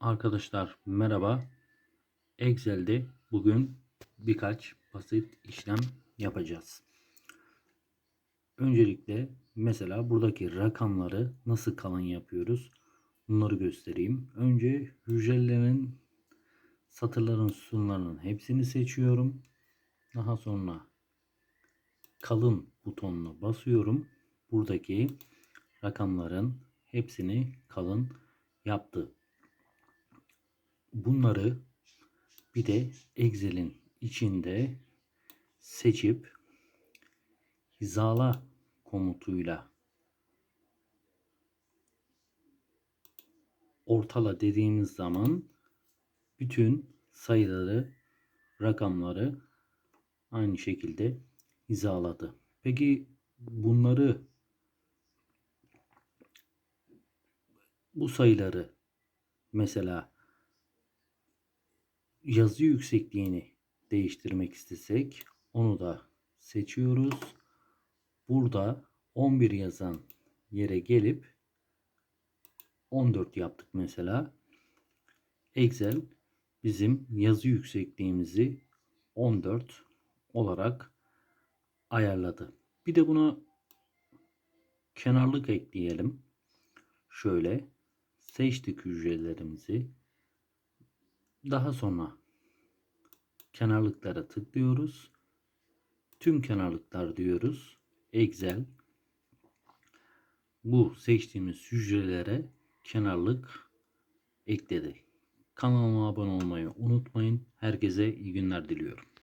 Arkadaşlar merhaba. Excel'de bugün birkaç basit işlem yapacağız. Öncelikle mesela buradaki rakamları nasıl kalın yapıyoruz? Bunları göstereyim. Önce hücrelerin satırların sütunlarının hepsini seçiyorum. Daha sonra kalın butonuna basıyorum. Buradaki rakamların hepsini kalın yaptı. Bunları bir de Excel'in içinde seçip hizala komutuyla ortala dediğimiz zaman bütün sayıları, rakamları aynı şekilde hizaladı. Peki bunları bu sayıları mesela yazı yüksekliğini değiştirmek istesek onu da seçiyoruz. Burada 11 yazan yere gelip 14 yaptık mesela. Excel bizim yazı yüksekliğimizi 14 olarak ayarladı. Bir de buna kenarlık ekleyelim. Şöyle seçtik hücrelerimizi. Daha sonra kenarlıklara tıklıyoruz. Tüm kenarlıklar diyoruz. Excel bu seçtiğimiz hücrelere kenarlık ekledi. Kanalıma abone olmayı unutmayın. Herkese iyi günler diliyorum.